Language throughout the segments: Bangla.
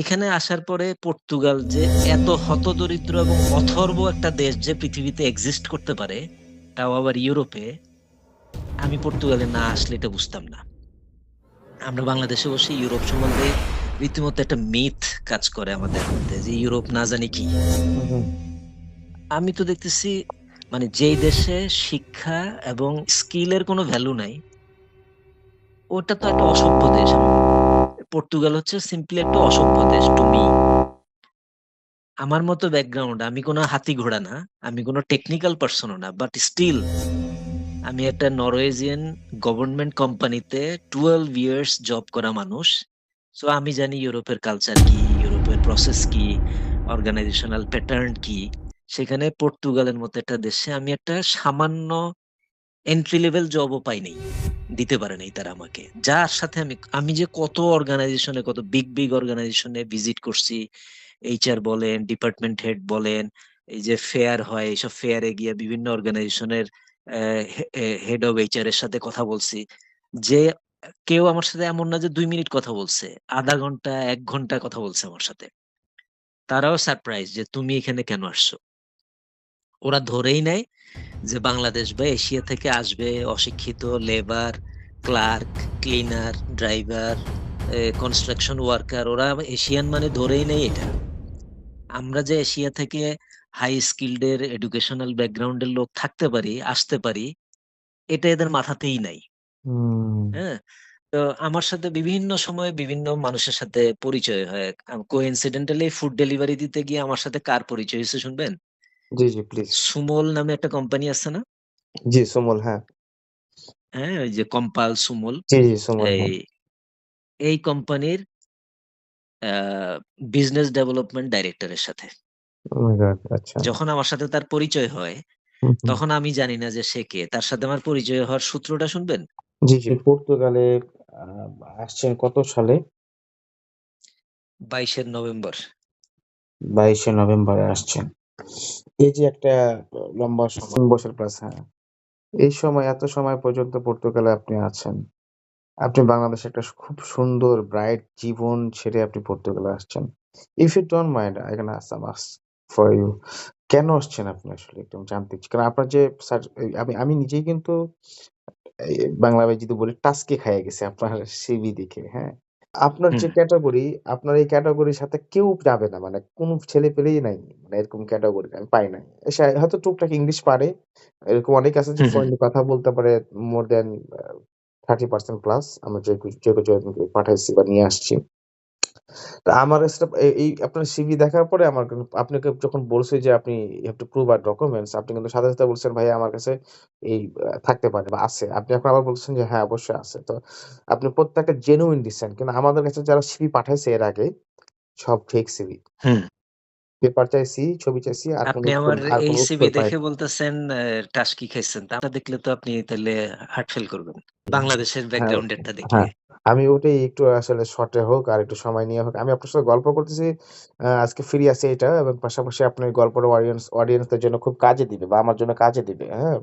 এখানে আসার পরে পর্তুগাল যে এত হতদরিদ্র এবং অথর্ব একটা দেশ যে পৃথিবীতে এক্সিস্ট করতে পারে তাও আবার ইউরোপে আমি পর্তুগালে না আসলে এটা বুঝতাম না। আমরা বাংলাদেশে বসে ইউরোপ সম্বন্ধে রীতিমতো একটা মিথ কাজ করে আমাদের মধ্যে যে ইউরোপ না জানি কি। আমি তো দেখতেছি মানে যেই দেশে শিক্ষা এবং স্কিলের কোনো ভ্যালু নাই ওটা তো একটা অসভ্য দেশ। পর্তুগাল হচ্ছে সিম্পলি একটা অসভ্য দেশ তুমি আমার মতো ব্যাকগ্রাউন্ড আমি কোনো হাতি ঘোড়া না, আমি কোনো টেকনিক্যাল পার্সনও না বাট স্টিল আমি একটা নরওয়েজিয়ান গভর্নমেন্ট কোম্পানিতে টুয়েলভ ইয়ার্স জব করা মানুষ। সো আমি জানি ইউরোপের কালচার কি, ইউরোপের প্রসেস কি অর্গানাইজেশনাল প্যাটার্ন কি। সেখানে পর্তুগালের মতো একটা দেশে আমি একটা সামান্য এন্ট্রি লেভেল জবও পাই নাই। দিতে পারে নাই তারা আমাকে। যার সাথে আমি আমি যে কত অর্গানাইজেশনে কত বিগ বিগ অর্গানাইজেশনে ভিজিট করছি এইচআর বলেন ডিপার্টমেন্ট হেড বলেন, এই যে ফেয়ার হয়, এইসব ফেয়ারে গিয়ে বিভিন্ন অর্গানাইজেশনের হেড অফ এইচআর এর সাথে কথা বলছি, যে কেউ আমার সাথে এমন না যে দুই মিনিট কথা বলছে, আধা ঘণ্টা, এক ঘণ্টা কথা বলছে আমার সাথে। তারাও সারপ্রাইজ যে তুমি এখানে কেন আসছো? ওরা ধরেই নেয় যে বাংলাদেশ বা এশিয়া থেকে আসবে অশিক্ষিত labour clerk cleaner driver construction worker ওরা এশিয়ান মানে ধরেই নেই এটা। আমরা যে এশিয়া থেকে হাই স্কিল্ডের এডুকেশনাল ব্যাকগ্রাউন্ডের লোক থাকতে পারি আসতে পারি এটা এদের মাথাতেই নাই। হ্যাঁ? তো আমার সাথে বিভিন্ন সময়ে বিভিন্ন মানুষের সাথে পরিচয় হয়। কোইন্সিডেন্টালি ফুড ডেলিভারি দিতে গিয়ে আমার সাথে কার পরিচয় হয়েছে শুনবেন? জি, জি, প্লিজ। সুমল নামে একটা কোম্পানি আছে না? জি, সুমল হ্যাঁ। হ্যাঁ, ওই যে কম্পাল সুমল। জি, জি, সুমল এই, হ্যাঁ। এই কোম্পানির আ বিজনেস ডেভেলপমেন্ট ডাইরেক্টরের সাথে। Oh my god! আচ্ছা। যখন আমার সাথে তার পরিচয় হয়। তখন আমি জানি না যে সে কে। তার সাথে আমার পরিচয় হওয়ার সূত্রটা শুনবেন? জি, জি। পর্তুগালে আ আসছেন কত সালে? ২২ এর নভেম্বর। ২২ শে নভেম্বরে আসছেন। এই যে একটা লম্বা সময় ৩ বছর প্লাস হ্যাঁ। এই সময় এত সময় পর্যন্ত পর্তুগালে আপনি আছেন। আপনি বাংলাদেশে একটা খুব সুন্দর ব্রাইট জীবন ছেড়ে আপনি পর্তুগালে আসছেন। If you don't mind I can ask for you কেন আসছেন আপনি আসলে একদম জানতে ইচ্ছে কারণ আপনার যে আমি আমি নিজেই কিন্তু এই বাংলা যদি বলি টাস্কে খাইয়া গেছে আপনার সিভি দেখে, হ্যাঁ? আপনার যে ক্যাটাগরি আপনার এই ক্যাটেগরির সাথে কেউ যাবে না। মানে কোন ছেলেপেলেই নাই। মানে এরকম ক্যাটেগরি আমি পাই নাই। সে হয়তো টুকটাক ইংলিশ পারে। এরকম অনেক আছে যে হুম, কথা বলতে পারে মোর দ্যান আ 30% প্লাস আমরা যে যে পাঠাইছি বা নিয়ে আসছি। আমার এই আপনার সিভি দেখার পরে আমার আপনাকে যখন বলছে যে আপনি হ্যাভ টু প্রুভ আর ডকুমেন্টস আপনি কিন্তু সাথে, সাথে বলছেন ভাই আমার কাছে এই থাকতে পারে বা আছে। আপনি এখন আবার বলছেন যে হ্যাঁ, অবশ্যই আছে। তো আপনি প্রত্যেকটা জেনুইন দিচ্ছেন। কিন্তু আমাদের কাছে যারা সিভি পাঠাইছে এর আগে সব ফেক সিভি। পেপার চাইছি, ছবি চাইছি আর কোন আপনি আমার আর এই কোন সিভি উত্তর পাই দেখে বলতেছেন টাস্কি খাইছেন। তা দেখলে তো আপনি তাহলে হার্ট ফেল করবেন। বাংলাদেশের হ্যাঁ, ব্যাকগ্রাউন্ডেরটা দেখলে। হ্যাঁ। আমি ওটাই একটু আসলে শর্টে হোক আর একটু সময় নিয়ে হোক। আমি আপনার সাথে গল্প করতেছি। আজকে ফ্রি আছি এটা এবং পাশাপাশি আপনার গল্পটা অডিয়েন্স অডিয়েন্সদের জন্য খুব কাজে দিবে বা আমার জন্য কাজে দিবে। হ্যাঁ?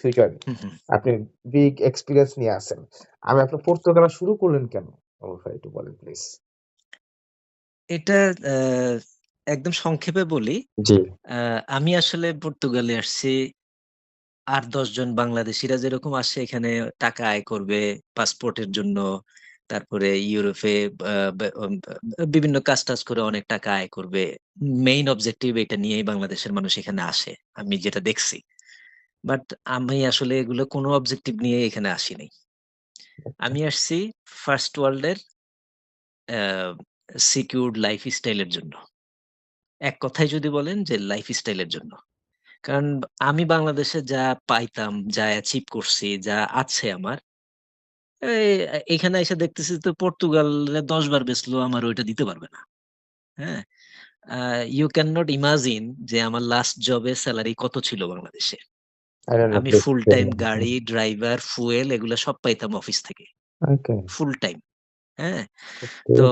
ফিউচারে। হুম, হুম। আপনি বিগ এক্সপিরিয়েন্স নিয়ে আসেন। আমি আপনার পড়তে পর্তুগালা শুরু করলেন কেন? অবশ্যই একটু বলেন প্লিজ। এটা আ একদম সংক্ষেপে বলি। জি। আ আমি আসলে পর্তুগালে আসছি ৮-১০ জন বাংলাদেশীরা যেরকম আসে এখানে টাকা আয় করবে পাসপোর্টের জন্য। তারপরে ইউরোপে আ বে অম আ বিভিন্ন কাজ-টাজ করে অনেক টাকা আয় করবে। মেইন অবজেক্টিভ এটা নিয়েই বাংলাদেশের মানুষ এখানে আসে। আমি যেটা দেখছি। বাট আমি আসলে এগুলো কোনো অবজেক্টিভ নিয়ে এখানে আসি নাই। আমি আসছি ফার্স্ট ওয়ার্লড এর আ সিকিউরড লাইফস্টাইল এর জন্য। এক কথায় যদি বলেন যে লাইফস্টাইল এর জন্য। কারণ আমি বাংলাদেশে যা পাইতাম, যা অ্যাচিভ করছি, যা আছে আমার এখানে এসে দেখতেছি তো পর্তুগাল ১০ বার বেচলেও আমার ওইটা দিতে পারবে না। হ্যাঁ? ইউ ক্যান নট ইমাজিন যে আমার লাস্ট জবে স্যালারি কত ছিল বাংলাদেশে। আমি ফুল টাইম গাড়ি, ড্রাইভার, ফুয়েল এগুলা সব পাইতাম অফিস থেকে। Full time. হ্যাঁ? তো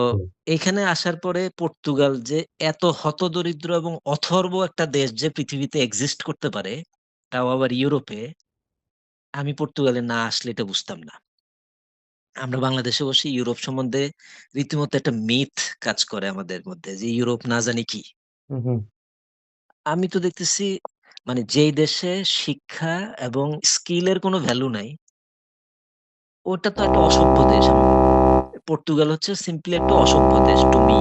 এখানে আসার পরে পর্তুগাল যে এত হতদরিদ্র এবং অথর্ব একটা দেশ যে পৃথিবীতে এক্সিস্ট করতে পারে, তাও আবার ইউরোপে আমি পর্তুগালে না আসলে এটা বুঝতাম না। আমরা বাংলাদেশে বসে ইউরোপ সম্বন্ধে রীতিমতো একটা মিথ কাজ করে আমাদের মধ্যে যে ইউরোপ না জানি কি। আমি তো দেখতেছি মানে যেই দেশে শিক্ষা এবং স্কিলের কোনো ভ্যালু নাই ওটা তো একটা অসভ্য দেশ। পর্তুগাল হচ্ছে সিম্পলি একটা অসভ্য দেশ টু মি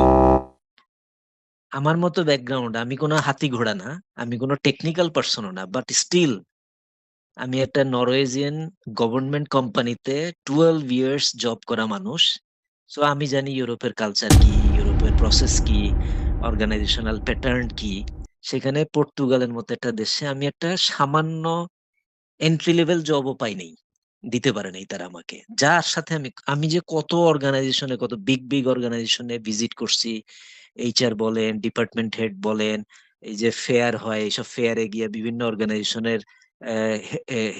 আমার মতো ব্যাকগ্রাউন্ড আমি কোনো হাতি ঘোড়া না, আমি কোনো টেকনিক্যাল পার্সনও না বাট স্টিল আমি একটা নরওয়েজিয়ান গভর্নমেন্ট কোম্পানিতে টুয়েলভ ইয়ার্স জব করা মানুষ। সো আমি জানি ইউরোপের কালচার কি, ইউরোপের প্রসেস কি অর্গানাইজেশনাল প্যাটার্ন কি। সেখানে পর্তুগালের মতো একটা দেশে আমি একটা সামান্য এন্ট্রি লেভেল জবও পাই নাই। দিতে পারে নাই তারা আমাকে। যার সাথে আমি আমি যে কত অর্গানাইজেশনে কত বিগ বিগ অর্গানাইজেশনে ভিজিট করছি এইচআর বলেন ডিপার্টমেন্ট হেড বলেন, এই যে ফেয়ার হয়, এইসব ফেয়ারে গিয়ে বিভিন্ন অর্গানাইজেশনের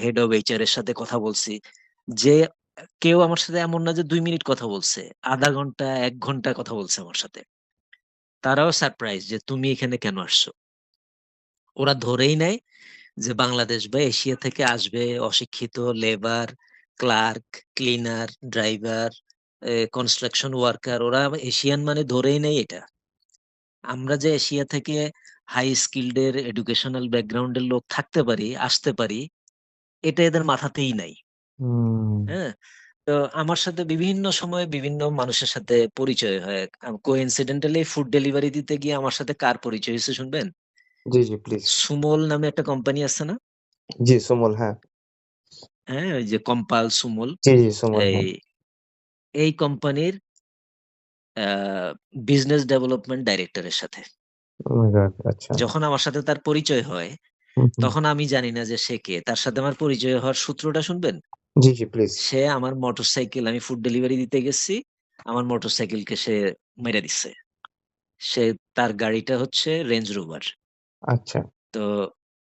হেড অফ এইচআর এর সাথে কথা বলছি। যে কেউ আমার সাথে এমন না যে দুই মিনিট কথা বলছে, আধা ঘণ্টা, এক ঘণ্টা কথা বলছে আমার সাথে। তারাও সারপ্রাইজ যে তুমি এখানে কেন আসছো? ওরা ধরেই নেয় যে বাংলাদেশ বা এশিয়া থেকে আসবে অশিক্ষিত labour clerk cleaner driver construction worker ওরা এশিয়ান মানে ধরেই নেই এটা। আমরা যে এশিয়া থেকে হাই স্কিল্ডের এডুকেশনাল ব্যাকগ্রাউন্ডের লোক থাকতে পারি আসতে পারি এটা এদের মাথাতেই নাই। হ্যাঁ? তো আমার সাথে বিভিন্ন সময় বিভিন্ন মানুষের সাথে পরিচয় হয়। কোইন্সিডেন্টালি ফুড ডেলিভারি দিতে গিয়ে আমার সাথে কার পরিচয় হয়েছে শুনবেন? জি, জি প্লিজ। সুমল নামে একটা কোম্পানি আছে না জি, সুমল হ্যাঁ। হ্যাঁ ওই যে কম্পাল সুমল জি, জি সুমল হ্যাঁ। এই এই কোম্পানির বিজনেস ডেভেলপমেন্ট ডাইরেক্টরের সাথে Oh আচ্ছা। যখন আমার সাথে তার পরিচয় হয় হুম, হুম। তখন আমি জানি না যে সে কে তার সাথে আমার পরিচয় হওয়ার সূত্রটা শুনবেন জি, জি প্লিজ। সে আমার মোটরসাইকেল আমি ফুড ডেলিভারি দিতে গেছি আমার মোটরসাইকেলকে সে মেরে দিচ্ছে সে তার গাড়িটা হচ্ছে রেঞ্জ রোভার আচ্ছা। তো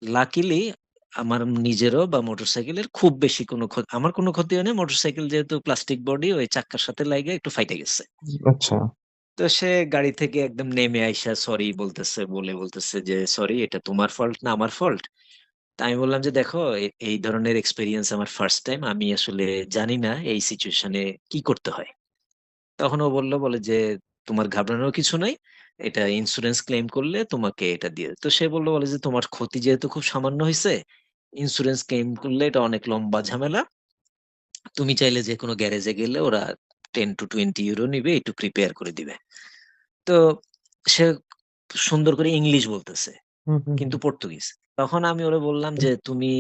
লাকিলি আমার নিজেরও বা মোটরসাইকেলের খুব বেশি কোনো ক্ষতি আমার কোনো ক্ষতি হয় না মোটরসাইকেল যেহেতু প্লাস্টিক বডি ওই চাক্কার সাথে লাগে একটু ফাইটে গেছে আচ্ছা। তো সে গাড়ি থেকে একদম নেমে আইসা সরি বলতেছে বলে বলতেছে যে সরি এটা তোমার ফল্ট না আমার ফল্ট তা আমি বললাম যে দেখো এ- এই ধরনের এক্সপিরিয়েন্স আমার ফার্স্ট টাইম আমি আসলে জানি না এই সিচুয়েশনে কি করতে হয় তখন ও বলল বলে যে তোমার ঘাবড়ানোর কিছু নাই এটা ইন্স্যুরেন্স ক্লেম করলে তোমাকে এটা দিয়ে তো সে বলল বলে যে তোমার ক্ষতি যেহেতু খুব সামান্য হয়েছে ইন্স্যুরেন্স ক্লেম করলে এটা অনেক লম্বা ঝামেলা। তুমি চাইলে যে কোনো গ্যারেজে গেলে ওরা টেন টু টোয়েন্টি ইউরো নিবে একটু প্রিপেয়ার করে দিবে। তো সে সুন্দর করে ইংলিশ বলতেছে কিন্তু পর্তুগিজ তখন আমি ওরে বললাম যে তুমি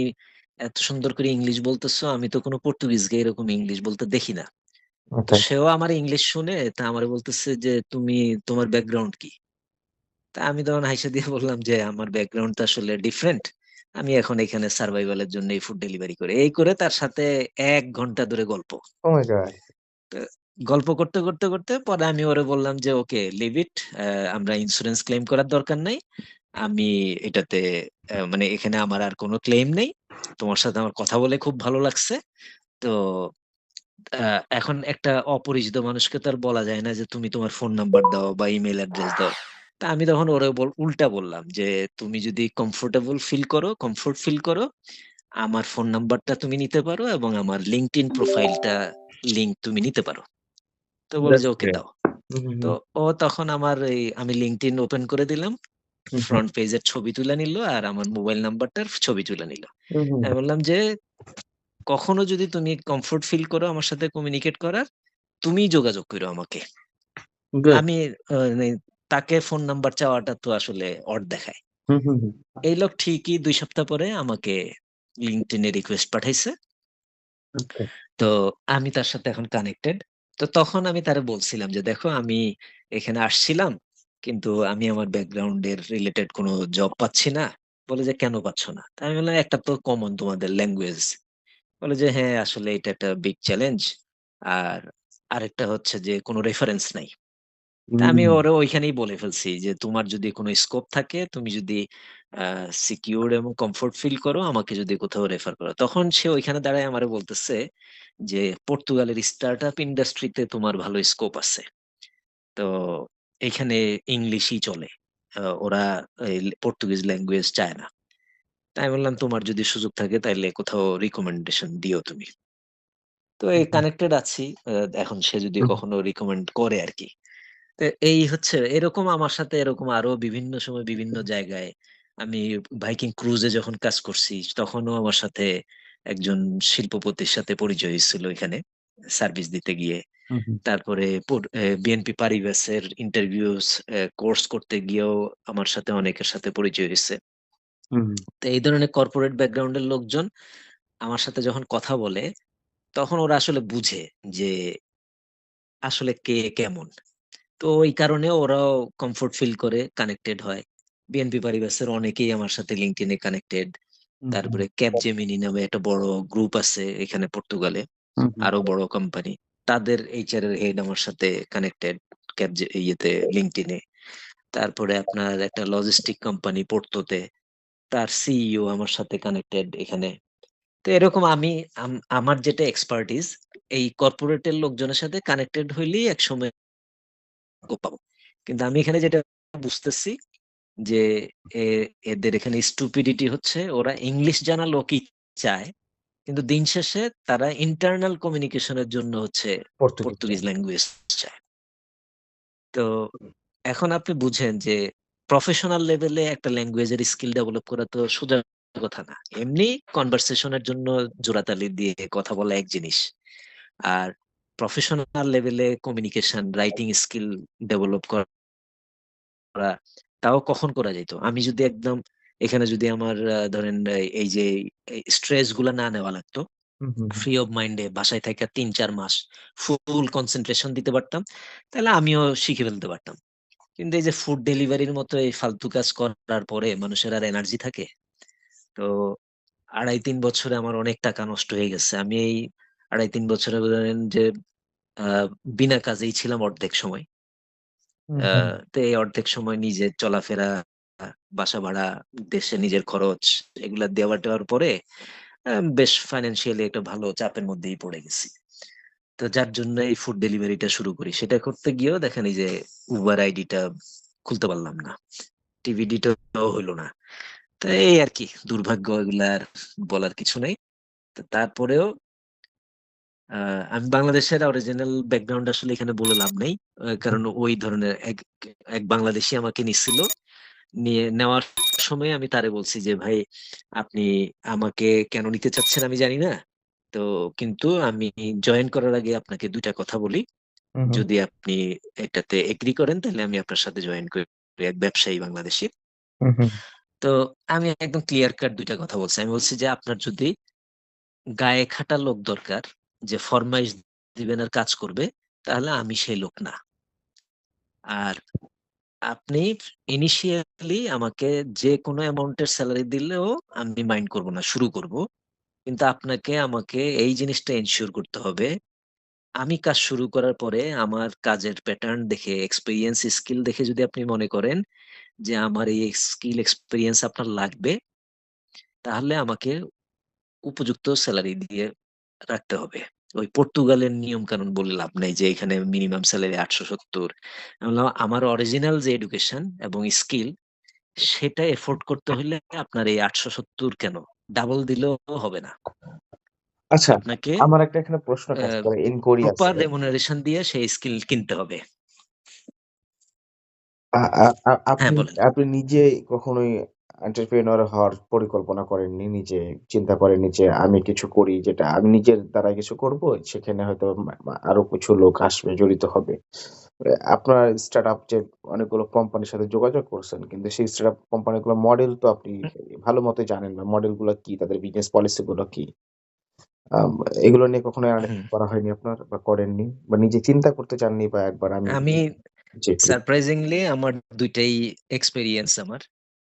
এত সুন্দর করে ইংলিশ বলতেছো আমি তো কোনো পর্তুগিজকে এরকম ইংলিশ বলতে দেখি না। তো। সেও আমার ইংলিশ শুনে তা আমার বলতেছে যে তুমি তোমার ব্যাকগ্রাউন্ড কি? তা আমি তখন হাইসা দিয়ে বললাম যে আমার ব্যাকগ্রাউন্ড তো আসলে ডিফারেন্ট আমি এখন এখানে সার্ভাইভালের জন্য এই ফুড ডেলিভারি করি। এই করে তার সাথে এক ঘণ্টা ধরে গল্প। Oh গল্প করতে করতে করতে পরে আমি ওরে বললাম যে ওকে লিভ ইট আমরা ইন্স্যুরেন্স ক্লেম করার দরকার নাই। আমি এটাতে মানে এখানে আমার আর কোনো ক্লেম নেই। তোমার সাথে আমার কথা বলে খুব ভালো লাগছে। তো এখন একটা অপরিচিত মানুষকে তো আর বলা যায় না যে তুমি তোমার ফোন নাম্বার দাও বা ইমেল অ্যাড্রেস দাও। তা আমি তখন ওরে বল- উল্টা বললাম যে তুমি যদি কমফোর্টেবল ফিল করো কমফোর্ট ফিল করো আমার ফোন নাম্বারটা তুমি নিতে পারো এবং আমার লিঙ্কড প্রোফাইলটা লিঙ্ক তুমি নিতে পারো। তো বলে যে ওকে দাও। তো ও তখন আমার এই আমি লিঙ্কডইন ওপেন করে দিলাম। ফ্রন্ট পেজের ছবি তুলে নিল আর আমার মোবাইল নাম্বারটার ছবি তুলে নিল। আমি বললাম যে কখনো যদি তুমি কমফোর্ট ফিল করো আমার সাথে কমিউনিকেট করার তুমি যোগাযোগ করো আমাকে। আমি মানে তাকে ফোন নাম্বার চাওয়াটা তো আসলে অড দেখায়। এই লোক ঠিকই দুই সপ্তাহ পরে আমাকে লিঙ্কডইনে রিকোয়েস্ট পাঠাইছে। তো আমি তার সাথে এখন কানেক্টেড তো তখন আমি তারে বলছিলাম যে দেখো আমি এখানে আসছিলাম কিন্তু আমি আমার ব্যাকগ্রাউন্ডের রিলেটেড কোনো জব পাচ্ছি না। বলে যে কেন পাচ্ছ না? আমি বললাম একটা তো কমন তোমাদের ল্যাঙ্গুয়েজ বলে যে হ্যাঁ আসলে এটা একটা বিগ চ্যালেঞ্জ আর আরেকটা হচ্ছে যে কোনো রেফারেন্স নাই। তা আমি হুম। ওরে ওইখানেই বলে ফেলছি যে তোমার যদি কোনো স্কোপ থাকে তুমি যদি সিকিউর এবং কমফোর্ট ফিল করো আমাকে যদি কোথাও রেফার করো। তখন সে ওইখানে দাঁড়ায় আমারে বলতেছে যে পর্তুগালের স্টার্ট আপ ইন্ডাস্ট্রিতে তোমার ভালো স্কোপ আছে। তো এখানে ইংলিশই চলে। আহ, ওরা পর্তুগিজ ল্যাঙ্গুয়েজ চায় না। তাই বললাম তোমার যদি সুযোগ থাকে তাইলে কোথাও রিকমেন্ডেশন দিও তুমি তো এই। কানেক্টেড আছি। এখন সে যদি কখনো রিকমেন্ড করে আরকি। তো এই হচ্ছে এরকম আমার সাথে এরকম আরও বিভিন্ন সময় বিভিন্ন জায়গায় আমি বাইকিং ক্রুজে যখন কাজ করছি তখনও আমার সাথে একজন শিল্পপতির সাথে পরিচয় হয়েছিল এখানে সার্ভিস দিতে গিয়ে। তারপরে বিএনপি পারিবাসের ইন্টারভিউস এ কোর্স করতে গিয়েও আমার সাথে অনেকের সাথে পরিচয় হইছে। তো এই ধরনের কর্পোরেট ব্যাকগ্রাউন্ড এর লোকজন আমার সাথে যখন কথা বলে, তখন ওরা আসলে বুঝে যে আসলে কে কেমন। তো ওই কারণে ওরাও কমফোর্ট ফিল করে কানেক্টেড হয়। বিএনপি পারিবাসের অনেকেই আমার সাথে এ কানেক্টেড। তারপরে ক্যাপজেমিনি নামে একটা বড় গ্রুপ আছে এখানে পর্তুগালে। আরও বড় কোম্পানি। তাদের এইচআর এর হেড আমার সাথে কানেক্টেড ক্যাপজে ইয়েতে এ। তারপরে আপনার একটা লজিস্টিক কোম্পানি পোর্তোতে। তার সিইও আমার সাথে কানেক্টেড এখানে। তো এরকম আমি আম আমার যেটা এক্সপার্টিস এই কর্পোরেটের লোকজনের সাথে কানেক্টেড হইলেই একসময় পাবো। কিন্তু আমি এখানে যেটা বুঝতেছি যে এদের এখানে স্টুপিডিটি হচ্ছে ওরা ইংলিশ জানা লোকই চায়। কিন্তু দিন শেষে তারা ইন্টারনাল কমিউনিকেশনের জন্য হচ্ছে পর্তুগিজ ল্যাঙ্গুয়েজ চায়। তো এখন আপনি বুঝেন যে প্রফেশনাল লেভেলে একটা ল্যাঙ্গুয়েজের স্কিল ডেভেলপ করা তো সোজা কথা না। এমনি কনভারসেশন এর জন্য জোড়াতালি দিয়ে কথা বলা এক জিনিস। আর প্রফেশনাল লেভেলে কমিউনিকেশন, রাইটিং স্কিল ডেভেলপ করা তাও কখন করা যাইত? আমি যদি একদম এখানে যদি আমার ধরেন এই যে স্ট্রেসগুলা না নেওয়া লাগতো। ফ্রি অফ মাইন্ডে বাসায় থাইকা ৩-৪ মাস ফুল কনসেন্ট্রেশন দিতে পারতাম। তাহলে আমিও শিখে ফেলতে পারতাম। কিন্তু এই যে ফুড ডেলিভারির মতো এই ফালতু কাজ করার পরে মানুষের আর এনার্জি থাকে? তো ২.৫-৩ বছরে আমার অনেক টাকা নষ্ট হয়ে গেছে। আমি এই ২.৫-৩ বছরে ধরেন যে বিনা কাজেই ছিলাম অর্ধেক সময়। তো এই অর্ধেক সময় নিজের চলাফেরা, বাসা ভাড়া, দেশে নিজের খরচ এগুলা দেওয়া-টেওয়ার পরে আ বেশ ফাইন্যান্সিয়ালি একটা ভালো চাপের মধ্যেই পড়ে গেছি। তো যার জন্য এই ফুড ডেলিভারিটা শুরু করি। সেটা করতে গিয়েও দেখেন এই যে Uber আইডিটা খুলতে পারলাম না। টিভি টিভিডিটাও হইল না। তো এই আরকি দুর্ভাগ্য এগুলা আর বলার কিছু নাই। তারপরেও আমি বাংলাদেশের অরিজিনাল ব্যাকগ্রাউন্ড আসলে এখানে বলে লাভ নেই। কারণ ওই ধরনের এক এক বাংলাদেশী আমাকে নিছিল। নিয়ে নেওয়ার সময় আমি তারে বলছি যে, "ভাই আপনি আমাকে কেন নিতে চাচ্ছেন আমি জানি না। তো কিন্তু আমি জয়েন করার আগে আপনাকে দুইটা কথা বলি। হুম, হুম। যদি আপনি এটাতে এগ্রি করেন তাহলে আমি আপনার সাথে জয়েন করি।" এক ব্যবসায়ী বাংলাদেশী। হুম, হুম। তো আমি একদম ক্লিয়ার কাট দুইটা কথা বলছি। আমি বলছি যে, "আপনার যদি গায়ে খাটা লোক দরকার যে ফরমাইশ দিবেন আর কাজ করবে, তাহলে আমি সেই লোক না। আর আপনি ইনিশিয়ালি আমাকে যেকোনো অ্যামাউন্ট এর সেলারি দিলেও আমি মাইন্ড করব না, শুরু করব। কিন্তু আপনাকে আমাকে এই জিনিসটা এনশিওর করতে হবে। আমি কাজ শুরু করার পরে আমার কাজের প্যাটার্ন দেখে, এক্সপেরিয়েন্স, স্কিল দেখে যদি আপনি মনে করেন যে আমার এই স্কিল এক্সপেরিয়েন্স আপনার লাগবে, তাহলে আমাকে উপযুক্ত সেলারি দিয়ে রাখতে হবে। ওই পর্তুগালের নিয়ম-কানুন বলে লাভ নাই যে এখানে মিনিমাম সেলারি ৮৭০ আমি বললাম আমার অরিজিনাল যে এডুকেশন এবং স্কিল সেটা এফোর্ড করতে হইলে আপনার এই ৮৭০ কেন? ডাবল দিলেও হবে না। আচ্ছা, আপনাকে আমার একটা এখানে প্রশ্ন কাজ করে, ইনকোয়ারি আছে। প্রপার রেমুনারেশন দিয়ে সেই স্কিল কিনতে হবে। হ্যাঁ, আপনি বলেন। আপনি নিজে কখনোই এন্টারপ্রেনিউর হওয়ার পরিকল্পনা করেননি? নিজে চিন্তা করেননি যে আমি কিছু করি যেটা আমি নিজের দ্বারা কিছু করব, সেখানে হয়তো আরও কিছু লোক আসবে, জড়িত হবে। আপনার স্টার্টআপ যে অনেকগুলো কোম্পানির সাথে যোগাযোগ করছেন। কিন্তু সেই স্টার্টআপ কোম্পানিগুলোর মডেল তো আপনি ভালো মতোই জানেন না। মডেলগুলা কি? তাদের বিজনেস পলিসি গুলো কি? এগুলো নিয়ে কখনো। করা হয়নি আপনার বা করেননি? বা নিজে চিন্তা করতে চাননি বা একবার আমি আমি সারপ্রাইজিংলি আমার ২ টাই এক্সপেরিয়েন্স আমার।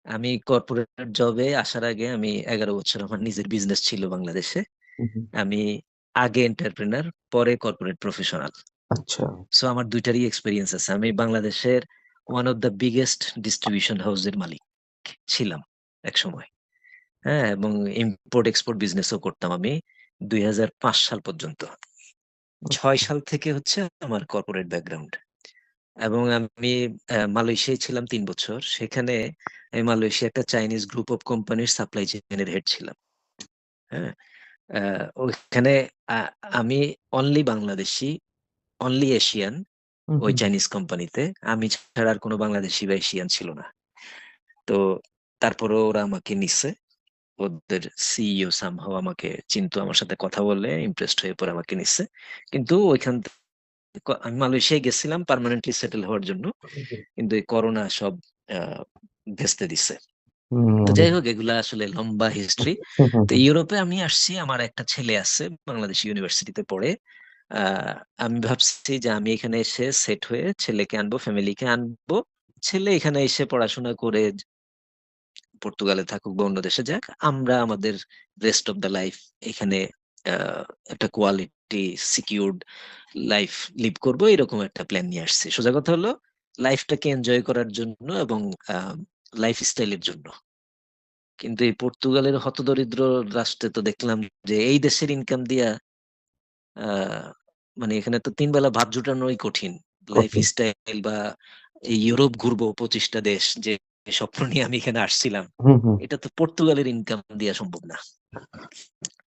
আমি কর্পোরেট জবে আসার আগে আমি ১১ বছর আমার নিজের বিজনেস ছিল বাংলাদেশে। আমি আগে এন্টারপ্রেনার, পরে কর্পোরেট প্রফেশনাল। আচ্ছা। সো আমার দুইটারই এক্সপিরিয়েন্স আছে। আমি বাংলাদেশের one of the biggest distribution house এর মালিক ছিলাম একসময়। হ্যাঁ? এবং ইম্পোর্ট এক্সপোর্ট বিজনেসও করতাম আমি ২০০৫ সাল পর্যন্ত। ছয় সাল থেকে হচ্ছে আমার কর্পোরেট ব্যাকগ্রাউন্ড। এবং আমি মালয়েশিয়ায় ছিলাম তিন বছর। সেখানে আমি মালয়েশিয়া একটা চাইনিজ গ্রুপ অফ কোম্পানির সাপ্লাই চেইন এর হেড ছিলাম। হ্যাঁ? ওইখানে আমি অনলি বাংলাদেশি অনলি এশিয়ান ওই চাইনিজ কোম্পানিতে। আমি ছাড়া আর কোনো বাংলাদেশি বা এশিয়ান ছিল না। তো তারপরেও ওরা আমাকে নিছে। ওদের সিইও সামহাও আমাকে চিনতো। আমার সাথে কথা বলে ইমপ্রেসড হয়ে পরে আমাকে নিছে। কিন্তু ওইখান আমি মালয়েশিয়ায় গেছিলাম পার্মানেন্টলি সেটেল হওয়ার জন্য। কিন্তু এই করোনা সব ভেস্তে দিছে। তো যাই হোক এগুলা আসলে লম্বা হিস্ট্রি। তো ইউরোপে আমি আসছি আমার একটা ছেলে আছে বাংলাদেশ ইউনিভার্সিটিতে পড়ে। আমি ভাবছি যে আমি এখানে এসে সেট হয়ে ছেলেকে আনব, ফ্যামিলিকে আনব। ছেলে এখানে এসে পড়াশোনা করে পর্তুগালে থাকুক বা অন্য দেশে যাক। আমরা আমাদের রেস্ট অফ দ্যা লাইফ এখানে একটা কোয়ালিটি সিকিউরড লাইফ লিভ করব এরকম একটা প্ল্যান নিয়ে আসছি। সোজা কথা হলো লাইফটাকে এনজয় করার জন্য এবং আ লাইফস্টাইল জন্য। কিন্তু এই পর্তুগালের হতদরিদ্র রাষ্ট্রে তো দেখলাম যে এই দেশের ইনকাম দিয়া মানে এখানে তো তিন বেলা ভাত জুটানোই কঠিন। লাইফস্টাইল বা এই ইউরোপ ঘুরবো পঁচিশটা দেশ যে স্বপ্ন নিয়ে আমি এখানে আসছিলাম। এটা তো পর্তুগালের ইনকাম দিয়া সম্ভব না।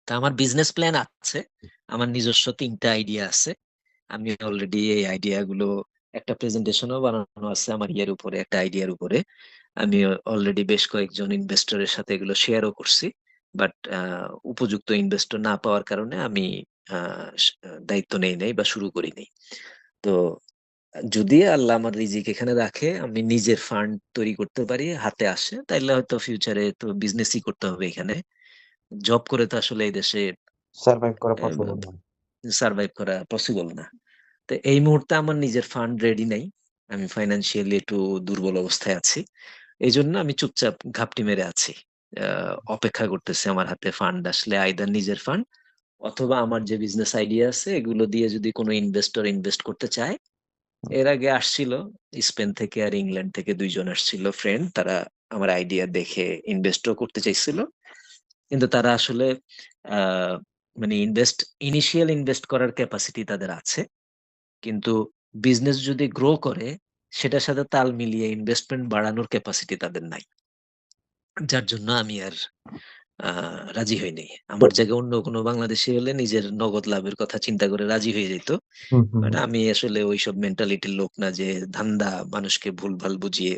তা আমার বিজনেস প্ল্যান আছে। আমার নিজস্ব তিনটা আইডিয়া আছে। আমি অলরেডি এই আইডিয়া গুলো একটা প্রেজেন্টেশনও বানানো আছে আমার ইয়ের উপরে, একটা আইডিয়ার উপরে। আমি অলরেডি বেশ কয়েকজন ইনভেস্টরের সাথে এগুলো শেয়ারও করছি। বাট উপযুক্ত ইনভেস্টর না পাওয়ার কারণে আমি দায়িত্ব নেই নাই বা শুরু করি নাই। তো যদি আল্লাহ আমার রিজিক এখানে রাখে, আমি নিজের ফান্ড তৈরি করতে পারি, হাতে আসে, তাইলে হয়তো ফিউচারে তো বিজনেসই করতে হবে এখানে। জব করে তো আসলে এই দেশে সারভাইভ করা পসিবল না। সারভাইভ করা পসিবল না। তো এই মুহূর্তে আমার নিজের ফান্ড রেডি নাই। আমি ফাইন্যান্সিয়ালি একটু দুর্বল অবস্থায় আছি। এজন্য আমি চুপচাপ ঘাপটি মেরে আছি। অপেক্ষা করতেছি আমার হাতে ফান্ড আসলে আইদার নিজের ফান্ড অথবা আমার যে বিজনেস আইডিয়া আছে এগুলো দিয়ে যদি কোন ইনভেস্টর ইনভেস্ট করতে চায়। এর আগে আসছিল স্পেন থেকে আর ইংল্যান্ড থেকে দুইজন আসছিল ফ্রেন্ড। তারা আমার আইডিয়া দেখে ইনভেস্টও করতে চাইছিল। কিন্তু তারা আসলে মানে ইনভেস্ট ইনিশিয়াল ইনভেস্ট করার ক্যাপাসিটি তাদের আছে। কিন্তু বিজনেস যদি গ্রো করে সেটার সাথে তাল মিলিয়ে ইনভেস্টমেন্ট বাড়ানোর ক্যাপাসিটি তাদের নাই। যার জন্য আমি আর রাজি হইনি আমার জায়গায় অন্য কোনো বাংলাদেশি হলে নিজের নগদ লাভের কথা চিন্তা করে রাজি হয়ে যেত বাট আমি আসলে ঐসব মেন্টালিটির লোক না যে ধান্দা মানুষকে ভুলভাল বুঝিয়ে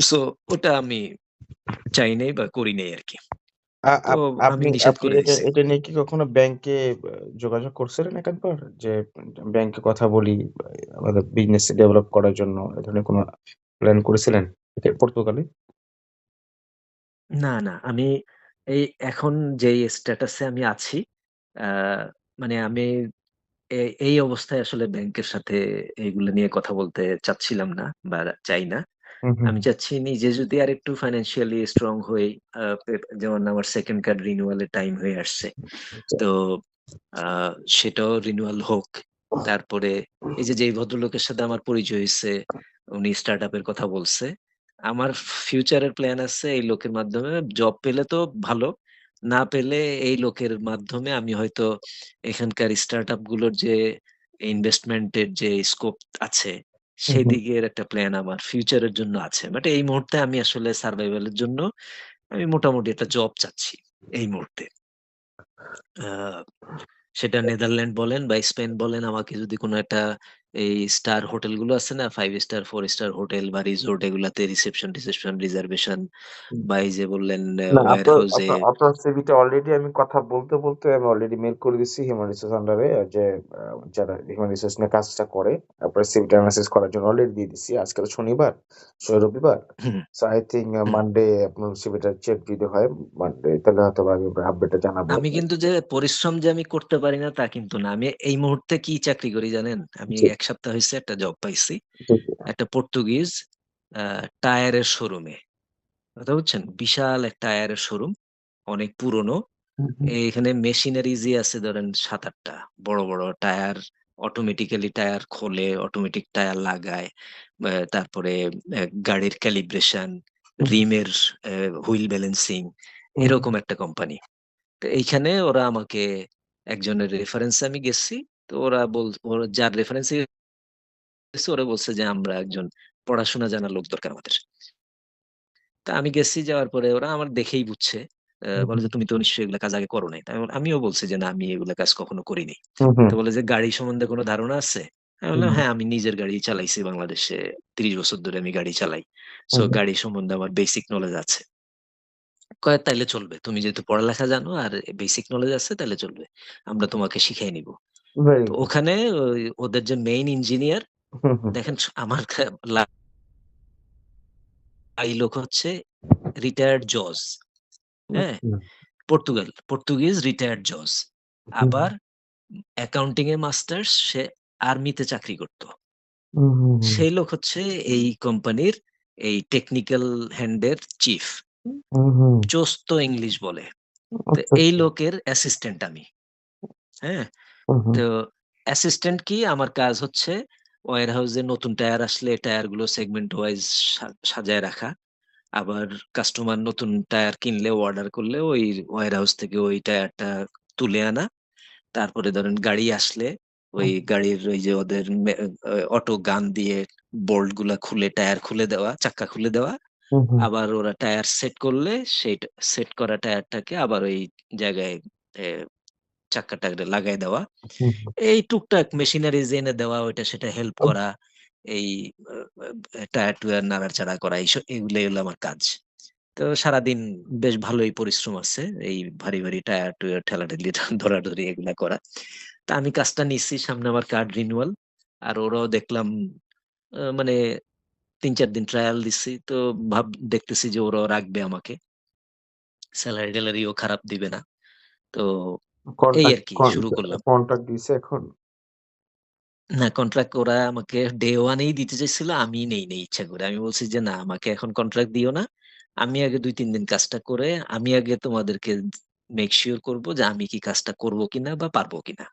সো ওটা আমি চাই নাই বা করি নাই আরকি। আ তো আপ আমি আপনি নিষেধ আপনি করে এটা দিছি। এটা নিয়ে কি কখনো ব্যাংকে আ যোগাযোগ করছিলেন একান্তর? যে ব্যাংকে কথা বলি বা আমাদের বিজনেস ডেভেলপ করার জন্য এ ধরনের কোন প্ল্যান করেছিলেন এ পর্তুগালে? না, না। আমি এই এখন যেই স্ট্যাটাসে আমি আছি, আ মানে আমি এ এই অবস্থায় আসলে ব্যাংকের সাথে এগুলো নিয়ে কথা বলতে চাচ্ছিলাম না বা চাই না। আমি। চাচ্ছি নিজে যদি আরেকটু ফাইন্যান্সিয়ালি স্ট্রং হই, আ যেমন আমার 2nd কার্ড রিনিউয়াল এর টাইম হয়ে আসছে। আচ্ছা। তো আ সেটাও রিনিউয়াল হোক। তারপরে এই যে, যেই ভদ্রলোকের সাথে আমার পরিচয় হইছে, উনি স্টার্টআপ এর কথা বলছে। আমার ফিউচার এর প্ল্যান আছে এই লোকের মাধ্যমে জব পেলে তো ভালো। না পেলে এই লোকের মাধ্যমে আমি হয়তো এখানকার স্টার্টআপগুলোর যে ইনভেস্টমেন্ট এর যে স্কোপ আছে। সেদিকের একটা প্ল্যান আমার ফিউচারের জন্য আছে। বাট এই মুহূর্তে আমি আসলে সার্ভাইভালের জন্য আমি মোটামুটি একটা জব চাচ্ছি এই মুহূর্তে। সেটা নেদারল্যান্ড বলেন বা স্পেন বলেন আমাকে যদি কোনো একটা এই স্টার হোটেলগুলো আছে না? 5 স্টার, 4 স্টার হোটেল বা রিসোর্ট এগুলাতে রিসেপশন-টিসেপশন রিজার্ভেশন বা এই যে বললেন আপনার সিভিটা অলরেডি আমি কথা বলতে, বলতে আমি অলরেডি মেইল করে দিচ্ছি হিউম্যান রিসোর্স আন্ডারে যে যারা হিউম্যান রিসোর্স নিয়ে কাজটা করে। আপনার সিভিটা মেসেজ করার জন্য অলরেডি দিয়ে দিচ্ছি। আজকে তো শনিবার, রবিবার। So I hmm. মানডে আপনার সিভিটা চেক যদি হয়, মানডে তাহলে হয়তোবা আমি আপডেটটা জানাব আমি কিন্তু যে পরিশ্রম যে আমি করতে পারি না তা কিন্তু না। আমি এই মুহূর্তে কি চাকরি করি জানেন? আমি ১ সপ্তাহ হইছে একটা জব পাইছি। একটা পর্তুগিজ টায়ারের শোরুমে। কথা বুঝছেন? বিশাল এক টায়ারের শোরুম। অনেক পুরনো। এখানে এইখানে মেশিনারিজই আছে ধরেন সাত আটটা বড়, বড় টায়ার অটোমেটিক্যালি টায়ার খোলে, অটোমেটিক টায়ার লাগায়। তারপরে গাড়ির ক্যালিব্রেশন, রিমের হুইল ব্যালেন্সিং এরকম একটা কোম্পানি। তো এইখানে ওরা আমাকে একজনের রেফারেন্সে আমি গেছি। তো ওরা বল ওরা যার রেফারেন্সে ওরা বলছে যে, "আমরা একজন পড়াশোনা জানা লোক দরকার আমাদের।" তা আমি গেছি যাওয়ার পরে ওরা আমার দেখেই বুঝছে। বলে। যে, "তুমি তো নিশ্চয়ই এগুলা কাজ আগে করো নাই।" আমিও বলছি যে, "না, আমি এগুলা কাজ কখনো করিনি।" তো বলে যে, "গাড়ি সম্বন্ধে কোনো ধারণা আছে?" আমি বললাম, "হ্যাঁ, আমি নিজের গাড়ি চালাইছি বাংলাদেশে ৩০ বছর ধরে আমি গাড়ি চালাই। সো। গাড়ি সম্বন্ধে আমার বেসিক নলেজ আছে।" কয়, "তাইলে চলবে। তুমি যেহেতু পড়ালেখা জানো আর বেসিক নলেজ আছে তাইলে চলবে। আমরা তোমাকে শিখাই নিবো।" ওখানে ওদের যে মেইন ইঞ্জিনিয়ার। দেখেন আমার এই লোক হচ্ছে রিটায়ার্ড জজ। হ্যাঁ? আচ্ছা। পর্তুগাল, পর্তুগিজ রিটায়ার্ড জজ। আবার অ্যাকাউন্টিং এ মাস্টার্স সে আর্মিতে চাকরি করত। সেই লোক হচ্ছে এই কোম্পানির এই টেকনিক্যাল হ্যান্ডের চিফ। চোস্ত ইংলিশ বলে। তো আচ্ছা, এই আচ্ছা। লোকের অ্যাসিস্ট্যান্ট আমি। হ্যাঁ? তো অ্যাসিস্ট্যান্ট কি আমার কাজ হচ্ছে ওয়্যার হাউসে নতুন টায়ার আসলে টায়ারগুলো সেগমেন্ট ওয়াইজ সাজায় রাখা। আবার কাস্টমার নতুন টায়ার কিনলে অর্ডার করলে ওই ওয়্যার হাউস থেকে ওই টায়ারটা তুলে আনা। তারপরে ধরেন গাড়ি আসলে ওই গাড়ির ওই যে ওদের অটো গান দিয়ে বোল্টগুলা খুলে টায়ার খুলে দেওয়া, চাক্কা খুলে দেওয়া। আবার ওরা টায়ার সেট করলে সেইটা সেট করা টায়ারটাকে আবার ওই জায়গায় চাক্কাটা লাগায় দেওয়া। এই টুকটাক মেশিনারিজ এনে দেওয়া ওইটা সেটা হেল্প করা। এই আ টায়ার-টুয়ার নাড়াচাড়া করা এইসব এগুলাই হলো আমার কাজ। তো সারাদিন বেশ ভালোই পরিশ্রম আছে। এই ভারী, ভারী টায়ার-টুয়ার ঠেলাঠেলি ধরাধরি এগুলা করা। তা আমি কাজটা নিচ্ছি সামনে আমার কার্ড রিনিউয়াল। আর ওরাও দেখলাম মানে ৩-৪ দিন ট্রায়াল দিচ্ছি। তো ভাব দেখতেছি যে ওরাও রাখবে আমাকে। সেলারি-টেলারিও খারাপ দিবে না। তো এই আরকি কন শুরু করলাম। কন্ট্রাক্ট দিছে এখন? না কন্ট্রাক্ট ওরা আমাকে ডে 1 এই দিতে চাইছিল। আমি নেই নাই ইচ্ছা করে। আমি বলছি যে, "না আমাকে এখন কন্ট্রাক্ট দিও না। আমি আগে ২-৩ দিন কাজটা করে আমি আগে তোমাদেরকে মেক সিউর করব যে আমি কি কাজটা করব কিনা বা পারব কিনা।"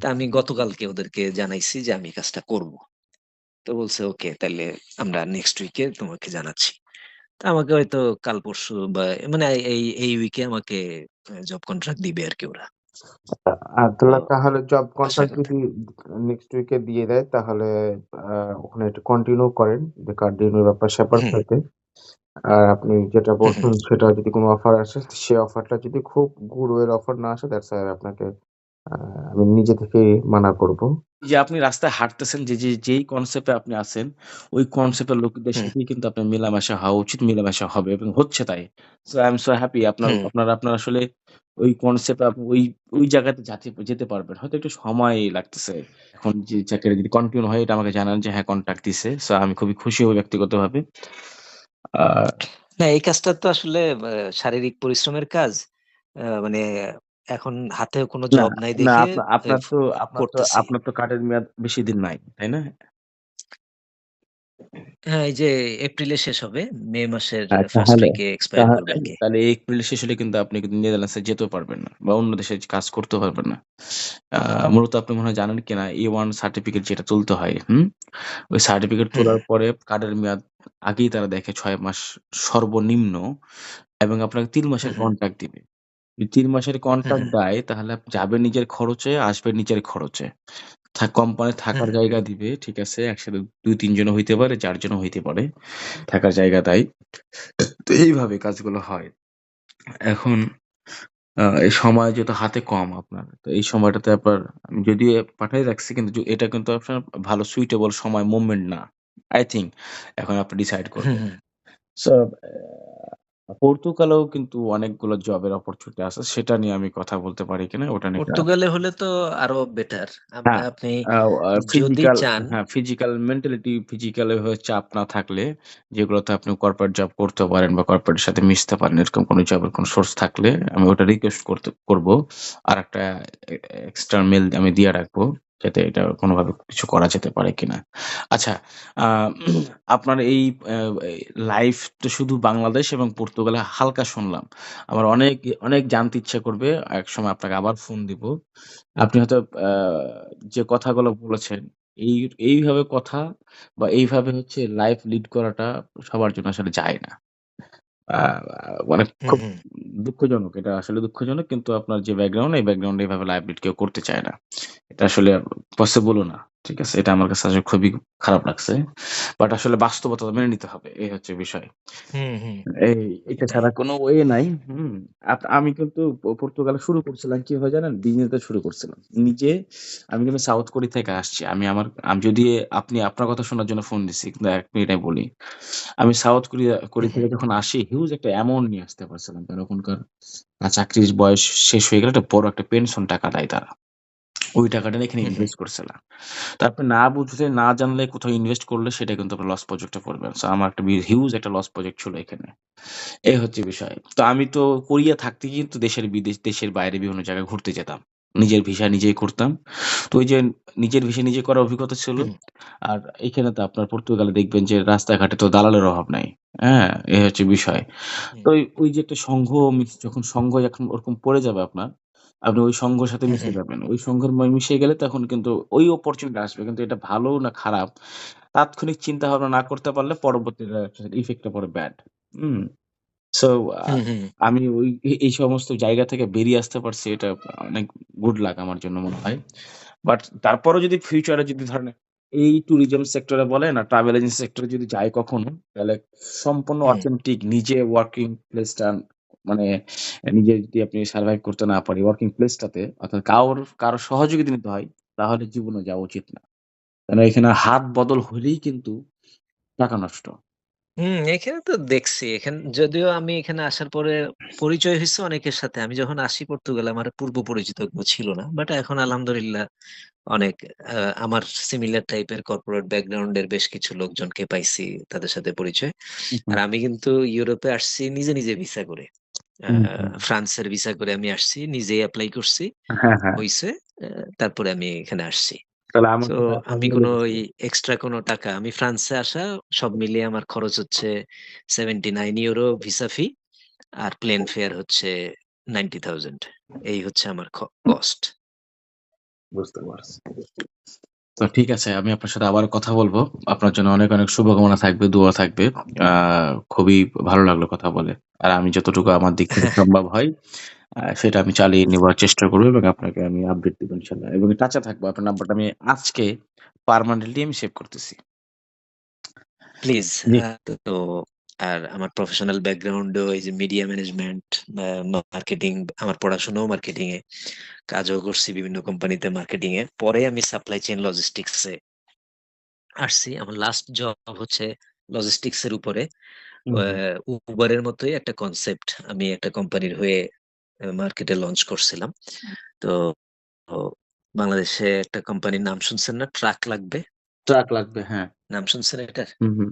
তা আমি গতকালকে ওদেরকে জানাইছি যে আমি কাজটা করব। তো বলছে, "ওকে তাইলে আমরা নেক্সট উইকে তোমাকে জানাচ্ছি।" তা আমাকে হয়তো কাল পরশু বা মানে এই এই উইকে আমাকে জব কন্ট্রাক্ট দিবে আর কি ওরা। আ আ তাহলে তাহলে জব কন্ট্রাক্ট যদি নেক্সট উইকে দিয়ে দেয় তাহলে ওখানে একটু কন্টিনিউ করেন। যে কন্টিনিউ ব্যাপার-স্যাপার থাকে। আর আপনি যেটা। বলছেন সেটা যদি কোনো অফার আসে সে অফারটা যদি খুব গুড ওয়ে অফার না আসে দ্যাটস আপনাকে আমি নিজে থেকে মানা করব। যে আপনি রাস্তায় হাঁটতেছেন যে, যে যেই কনসেপ্টে আপনি আছেন, ওই কনসেপ্ট এর লোকদের সাথেই কিন্তু আপনার মেলামেশা হওয়া উচিত, মেলামেশা হবে এবং হচ্ছে তাই। So I am so happy আপনার। আপনার আপনার আসলে ওই কনসেপ্ট ওই ওই জায়গাতে যাতে যেতে পারবেন। হয়তো একটু সময় লাগতেছে। এখন যে চাকরি যদি কন্টিনিউ হয় এটা আমাকে জানান যে হ্যাঁ, কন্ট্যাক্ট দিছে। সো আমি খুবই খুশি হব ব্যক্তিগতভাবে। আর না এই কাজটা তো আসলে শারীরিক পরিশ্রমের কাজ। মানে এখন হাতে কোনো জব নাই দেখে আপনা আপনার তো আপনার তো। আপনার তো কার্ডের মেয়াদ বেশি দিন নাই, তাই না? হ্যাঁ, এই যে এপ্রিলে শেষ হবে। মে মাসের 1st তাহলে উইকে এক্সপায়ার করবে আরকি। তাহলে এই এপ্রিল শেষ হলে কিন্তু আপনি কিন্তু নেদারল্যান্ডসে যেতেও পারবেন না বা অন্য দেশে কাজ করতেও পারবেন না। মূলত আপনি মনে হয় জানেন কিনা এ ওয়ান সার্টিফিকেট যেটা তুলতে হয়, হুম? ওই সার্টিফিকেট তোলার পরে কার্ডের মেয়াদ আগেই তারা দেখে ছয় মাস সর্বনিম্ন এবং আপনাকে তিন মাসের কন্ট্রাক্ট দিবে। যদি ৩ মাসের কন্ট্রাক্ট হুম, দেয় তাহলে আপনি যাবেন নিজের খরচে, আসবেন নিজের খরচে। থা কোম্পানি থাকার হুম। জায়গা দিবে, ঠিক আছে? একসাথে ২-৩ জনও হইতে পারে, ৪ জনও হইতে পারে। থাকার জায়গা দেয়। তো এইভাবে কাজগুলো হয়। এখন আ এই সময় যেহেতু হাতে কম আপনার, তো এই সময়টাতে আপনার আমি যদিও পাঠায় রাখছি কিন্তু য এটা কিন্তু আপনার ভালো সুইটেবল সময় মুভমেন্ট না। আই থিংক এখন আপনি ডিসাইড করবেন। সো আ পর্তুগালেও কিন্তু অনেকগুলো জবের অপরচুনিটি আছে। সেটা নিয়ে আমি কথা বলতে পারি কিনা ওটা নিয়ে পর্তুগালে হলে তো আরও বেটার। হ্যাঁ, আপনি যদি চান হ্যাঁ, ফিজিক্যাল মেন্টালিটি ফিজিক্যাল চাপ না থাকলে যেগুলোতে আপনি কর্পোরেট জব করতে পারেন বা কর্পোরেটের সাথে মিশতে পারেন এরকম কোনো জবের কোনো সোর্স থাকলে আমি ওটা রিকোয়েস্ট করতে করব। আর একটা এক্সট্রা মেইল আমি দিয়ে রাখব। যাতে এটা কোনোভাবে কিছু করা যেতে পারে কিনা। আচ্ছা, আপনার এই লাইফ তো শুধু বাংলাদেশ এবং পর্তুগালে হালকা শুনলাম। আমার অনেক, অনেক জানতে ইচ্ছা করবে। একসময় আপনাকে আবার ফোন দিব। আপনি হয়তো যে কথাগুলো বলেছেন, এই এইভাবে কথা বা এইভাবে হচ্ছে লাইফ লিড করাটা সবার জন্য আসলে যায় না। আ মানে খুব। দুঃখজনক। এটা আসলে দুঃখজনক। কিন্তু আপনার যে ব্যাকগ্রাউন্ড, এই ব্যাকগ্রাউন্ডে এভাবে লাইভলিহুড কেউ করতে চায় না। এটা আসলে পসিবল ও না। ঠিক আছে? এটা আমার কাছে আসলে খুবই খারাপ লাগছে। বাট আসলে বাস্তবতা মেনে নিতে হবে। এই হচ্ছে বিষয়। হুম, হুম। এই এটা ছাড়া কোনো ওয়ে নাই। হুম? আপ আমি কিন্তু প পর্তুগালে শুরু করছিলাম কীভাবে জানেন? বিজনেস দিয়ে শুরু করছিলাম। নিজে আমি কিন্তু সাউথ কোরিয়া থেকে আসছি। আমি আমার আমি যদি আপনি আপনার কথা শোনার জন্য ফোন দিছি। কিন্তু ১ মিনিট আমি বলি। আমি সাউথ কোরিয়া কোরিয়া থেকে হুম। যখন আসি হিউজ একটা অ্যামাউন্ট নিয়ে আসতে পারছিলাম। কারণ ওখানকার আ চাকরির বয়স শেষ হয়ে গেলে একটা বড় একটা পেনশন টাকা দেয় তারা। ওই টাকাটা এখানে। ইনভেস্ট করছিলাম। তো আপনি না বুঝলে, না জানলে কোথাও ইনভেস্ট করলে সেটা কিন্তু আপনার লস প্রজেক্ট পড়বেন। সো আমার একটা হিউজ একটা লস প্রজেক্ট ছিল এখানে। এই হচ্ছে বিষয়। তো আমি তো কোরিয়া থাকতে কিন্তু দেশের বিদেশ দেশের বাইরে বিভিন্ন জায়গায় ঘুরতে যেতাম। নিজের ভিসা নিজেই করতাম। তো ওই যে নিজের ভিসা নিজে করার অভিজ্ঞতা ছিল। আর এখানে তো আপনার পর্তুগালে দেখবেন যে রাস্তাঘাটে তো দালালের অভাব নাই। হ্যাঁ? এই হচ্ছে বিষয়। তো ওই ওই যে একটা সংঘ যখন সংঘ এখন ওরকম পড়ে যাবে আপনার, আপনি ওই সংঘের সাথে মিশে হুম। যাবেন। ওই সংঘের ম মিশে গেলে তখন কিন্তু ওই অপরচুনিটি আসবে। কিন্তু এটা ভালো না খারাপ, তাৎক্ষণিক চিন্তা ভাবনা না করতে পারলে পরবর্তীতে ইফেক্ট টা পড়ে ব্যাড। হুম? সো আ হুম, হুম। আমি ওই এ এই সমস্ত জায়গা থেকে বেরিয়ে আসতে পারছি এটা অনেক গুড লাক আমার জন্য মনে হয়। বাট তারপরেও যদি ফিউচারে যদি ধরেন এই ট্যুরিজম সেক্টরে বলেন আর ট্রাভেল এজেন্সি সেক্টরে যদি যাই কখনো, তাহলে সম্পূর্ণ হুম। অথেন্টিক নিজে ওয়ার্কিং প্লেসটা মানে নিজে যদি আপনি সার্ভাইভ করতে না পারি ওয়ার্কিং প্লেসটাতে অর্থাৎ কারোর কারও সহযোগিতা নিতে হয়, তাহলে জীবনে যাওয়া উচিত না। কারণ এখানে হাত বদল হলেই কিন্তু টাকা নষ্ট। হুম, এখানে তো দেখছি। এখান যদিও আমি এখানে আসার পরে পরিচয় হইছে অনেকের সাথে। আমি যখন আসি পর্তুগালে আমার পূর্ব পরিচিত কেউ ছিল না। বাট এখন আলহামদুলিল্লাহ অনেক আ আমার সিমিলার টাইপের কর্পোরেট ব্যাকগ্রাউন্ড এর বেশ কিছু লোকজনকে পাইছি। তাদের সাথে পরিচয়। হু, আর হু। আমি কিন্তু ইউরোপে আসছি নিজে, নিজে ভিসা করে। আ হুম, হুম। ফ্রান্সের ভিসা করে আমি আসছি। নিজেই এপ্লাই করছি। হ্যাঁ, হ্যাঁ। হইছে। আ তারপরে আমি এখানে আসছি। তাহলে আমার সো আমি কোনো ওই এক্সট্রা কোনো টাকা আমি ফ্রান্সে আসা সব মিলিয়ে আমার খরচ হচ্ছে €79 ভিসা ফি আর প্লেন ফেয়ার হচ্ছে 90,000 এই হচ্ছে আমার কস্ট। বুঝতে পারছি। তো ঠিক আছে আমি আপনার সাথে আবার কথা বলব আপনার জন্য অনেক, অনেক শুভকামনা থাকবে, দোয়া থাকবে। আ খুবই ভালো লাগল কথা বলে। আর আমি যতটুকু আমার দিক থেকে সম্ভব হয় আ সেটা আমি চালিয়ে নেওয়ার চেষ্টা করব এবং আপনাকে আমি আপডেট দিব ইনশাআল্লাহ। এবং টাচে থাকব। আপনার নাম্বারটা আমি আজকে পার্মানেন্টলি আমি সেভ করতেছি। প্লিজ জি। আ তো আর আমার প্রফেশনাল ব্যাকগ্রাউন্ড এই যে মিডিয়া ম্যানেজমেন্ট, আ মার্কেটিং আমার পড়াশোনাও মার্কেটিং এ। কাজও করছি বিভিন্ন কোম্পানিতে মার্কেটিং এ। পরে আমি সাপ্লাই চেইন লজিস্টিকস এ আসছি। আমার লাস্ট জব হচ্ছে লজিস্টিকস এর উপরে। হুম, আ হুম। Uber এর মতোই একটা কনসেপ্ট আমি একটা কোম্পানির হয়ে মার্কেটে লঞ্চ করছিলাম। তো বাংলাদেশে একটা কোম্পানির নাম শুনছেন না? ট্রাক লাগবে? ট্রাক লাগবে, হ্যাঁ। নাম শুনছেন এটার? হুম, হুম।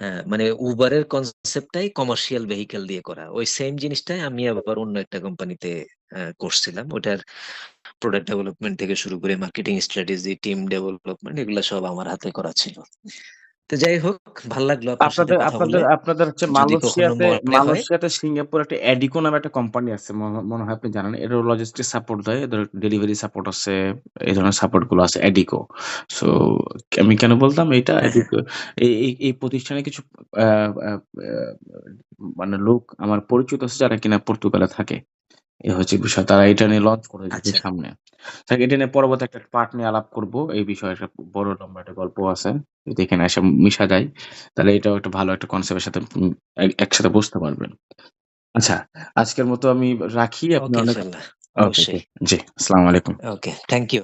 হ্যাঁ, মানে এর কনসেপ্টটাই কমার্শিয়াল ভেহিকল দিয়ে করা। ওই সেম জিনিসটাই আমি আবার অন্য একটা কোম্পানিতে করছিলাম। ওটার প্রোডাক্ট ডেভেলপমেন্ট থেকে শুরু করে মার্কেটিং স্ট্র্যাটেজি, টিম ডেভেলপমেন্ট এগুলো সব আমার হাতে করা ছিল। তো যাই হোক ভালো লাগল আপনাদের আপনাদের আপনাদের হচ্ছে মালয়েশিয়াতে মালয়েশিয়াতে সিঙ্গাপুরে একটা এডিকো নামে একটা কোম্পানি আছে। মনে হয় আপনি জানেন। এরাও লজিস্টিক সাপোর্ট দেয়। এদের ডেলিভারি সাপোর্ট আছে। এই ধরনের সাপোর্টগুলো আছে এডিকো। সো আমি কেন বলতাম এটা। এডিকো এই এই প্রতিষ্ঠানে কিছু মানে লোক আমার পরিচিত আছে যারা কিনা পর্তুগালে থাকে। এই হচ্ছে বিষয়। তারা এটা নিয়ে লঞ্চ করে আচ্ছা। সামনে। তাই এটা নিয়ে পরবর্তী একটা পার্ট নিয়ে আলাপ করব। এই বিষয়ে একটা বড় লম্বা একটা গল্প আছে। যদি এখানে এসে মিশা যায়, তাহলে এটাও একটা ভালো একটা কনসেপ্টের সাথে একসাথে বুঝতে পারবেন। আচ্ছা, আজকের মতো আমি রাখি। আপনি অনেক অবশ্যই। জি, আসসালামু আলাইকুম। Okay, thank you.